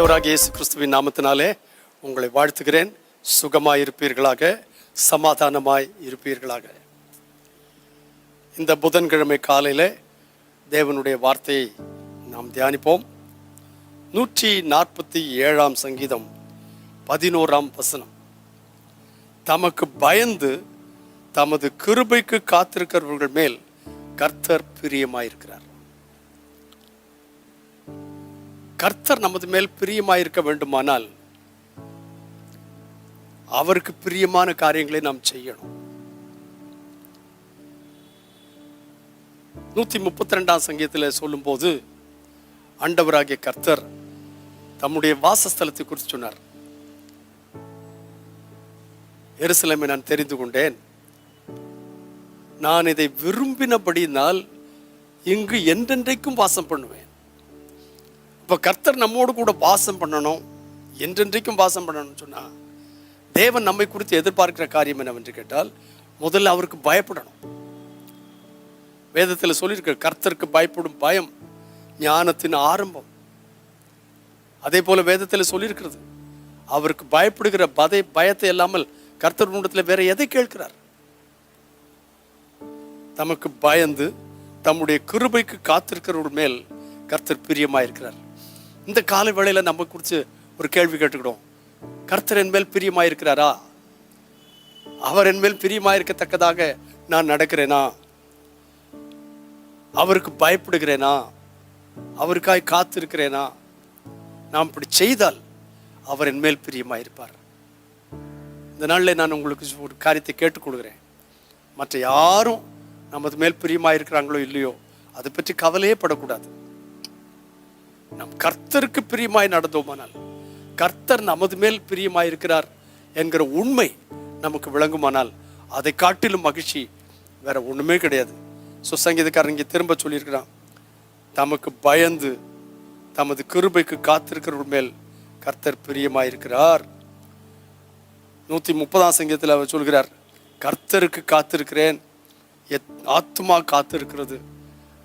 ஆண்டவராக இயேசு கிறிஸ்துவின் நாமத்தினாலே உங்களை வாழ்த்துகிறேன். சுகமாய் இருப்பீர்களாக சமாதானமாய் இருப்பீர்களாக. இந்த புதன்கிழமை காலையில் தேவனுடைய வார்த்தையை நாம் தியானிப்போம். நூற்றி நாற்பத்தி ஏழாம் சங்கீதம் பதினோராம் வசனம். தமக்கு பயந்து தமது கிருபைக்கு காத்திருக்கிறவர்கள் மேல் கர்த்தர் பிரியமாயிருக்கிறார். கர்த்தர் நமது மேல் பிரியமாயிருக்க வேண்டுமானால் அவருக்கு பிரியமான காரியங்களை நாம் செய்யணும். நூத்தி முப்பத்தி ரெண்டாம் சங்கீதத்தில் சொல்லும்போது ஆண்டவராகிய கர்த்தர் தம்முடைய வாசஸ்தலத்தை குறித்து சொன்னார். எருசலமை நான் தெரிந்து கொண்டேன். நான் இதை விரும்பினபடினால் இங்கு என்றென்றைக்கும் வாசம் பண்ணுவேன். இப்போ கர்த்தர் நம்மோடு கூட வாசம் பண்ணணும் என்றென்றைக்கும் வாசம் பண்ணணும்னு சொன்னா தேவன் நம்மை குறித்து எதிர்பார்க்கிற காரியம் என்னவென்று கேட்டால் முதல்ல அவருக்கு பயப்படணும். வேதத்தில் சொல்லியிருக்க கர்த்தருக்கு பயப்படும் பயம் ஞானத்தின் ஆரம்பம். அதே போல வேதத்தில் சொல்லியிருக்கிறது அவருக்கு பயப்படுகிற பதை பயத்தை இல்லாமல் கர்த்தர் முண்டத்தில் வேற எதை கேட்கிறார்? தமக்கு பயந்து தம்முடைய கிருபைக்கு காத்திருக்கிறவர் மேல் கர்த்தர் பிரியமாயிருக்கிறார். இந்த கால வேளையில் நம்ம குறித்து ஒரு கேள்வி கேட்டுக்கிடும் கர்த்தர் என் மேல் பிரியமாயிருக்கிறாரா? அவர் என் மேல் பிரியமாயிருக்கத்தக்கதாக நான் நடக்கிறேனா? அவருக்கு பயப்படுகிறேனா? அவருக்காய் காத்திருக்கிறேனா? நாம் இப்படி செய்தால் அவர் என் மேல் பிரியமாயிருப்பார். இந்த நாளில் நான் உங்களுக்கு ஒரு காரியத்தை கேட்டுக்கொள்கிறேன். மற்ற யாரும் நமது மேல் பிரியமாக இருக்கிறாங்களோ இல்லையோ அதை பற்றி கவலையே படக்கூடாது. நம் கர்த்தருக்கு பிரியமாய் நடந்தோமானால் கர்த்தர் நமது மேல் பிரியமாய் இருக்கிறார் என்கிற உண்மை நமக்கு விளங்குமானால் அதை காட்டிலும் மகிழ்ச்சி வேற ஒன்றுமே கிடையாது. சுசங்கீதக்காரன் இங்கே திரும்ப சொல்லியிருக்கிறான் தமக்கு பயந்து தமது கிருபைக்கு காத்திருக்கிறவர் மேல் கர்த்தர் பிரியமாயிருக்கிறார். நூற்றி முப்பதாம் சங்கீதத்தில் அவர் சொல்கிறார் கர்த்தருக்கு காத்திருக்கிறேன் எத் ஆத்துமா காத்திருக்கிறது.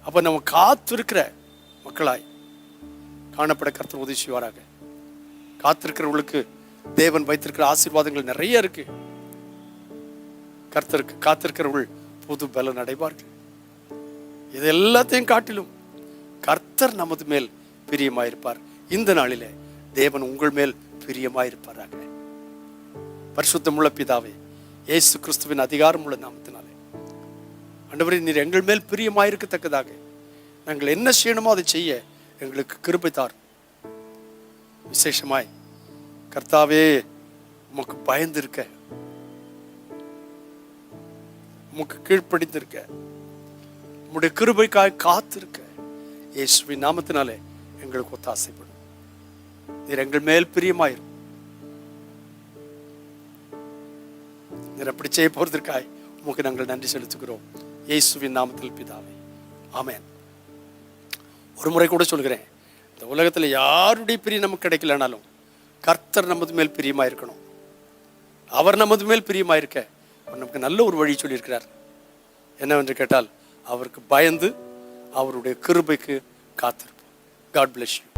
அப்போ நம்ம காத்திருக்கிற மக்களாய் காணப்பட கருத்து உதவி செய்வாராக. காத்திருக்கிறவர்களுக்கு தேவன் வைத்திருக்கிற ஆசீர்வாதங்கள் நிறைய இருக்கு. கர்த்தருக்கு காத்திருக்கிறவர்கள் புது பலன் அடைவார்கள். இது எல்லாத்தையும் காட்டிலும் கர்த்தர் நமது மேல் பிரியமாயிருப்பார். இந்த நாளிலே தேவன் உங்கள் மேல் பிரியமாயிருப்பாராக. பரிசுத்தமுள்ள பிதாவே இயேசு கிறிஸ்துவின் அதிகாரமுள்ள நாமத்தினாலே. ஆண்டவரே நீர் எங்கள் மேல் பிரியமாயிருக்கத்தக்கதாக. நாங்கள் என்ன செய்யணுமோ அதை செய்ய எங்களுக்கு கிருபித்தார். விசேஷமாய். கர்த்தாவே உமக்கு பயந்திருக்க. உமக்கு கீழ்ப்படிந்திருக்க. உம்முடைய கிருபைக்காய் காத்திருக்க. இயேசுவின் நாமத்தினாலே எங்களுக்கு ஒத்தாசைப்படும். நீர் எங்கள் மேல் பிரியமாயிரும் நீர் அப்படி செய்ய போறதற்காய் உமக்கு நாங்கள் நன்றி செலுத்துகிறோம். இயேசுவின் நாமத்தில் பிதாவே. ஆமேன். ஒரு முறை கூட சொல்கிறேன். இந்த உலகத்தில் யாருடைய பிரியம் நமக்கு கிடைக்கலனாலும் கர்த்தர் நமது மேல் பிரியமாக இருக்கணும். அவர் நமது மேல் பிரியமாக இருக்க அவர் நமக்கு நல்ல ஒரு வழி சொல்லியிருக்கிறார். என்னவென்று கேட்டால் அவருக்கு பயந்து அவருடைய கிருபைக்கு காத்திருப்போம். God bless you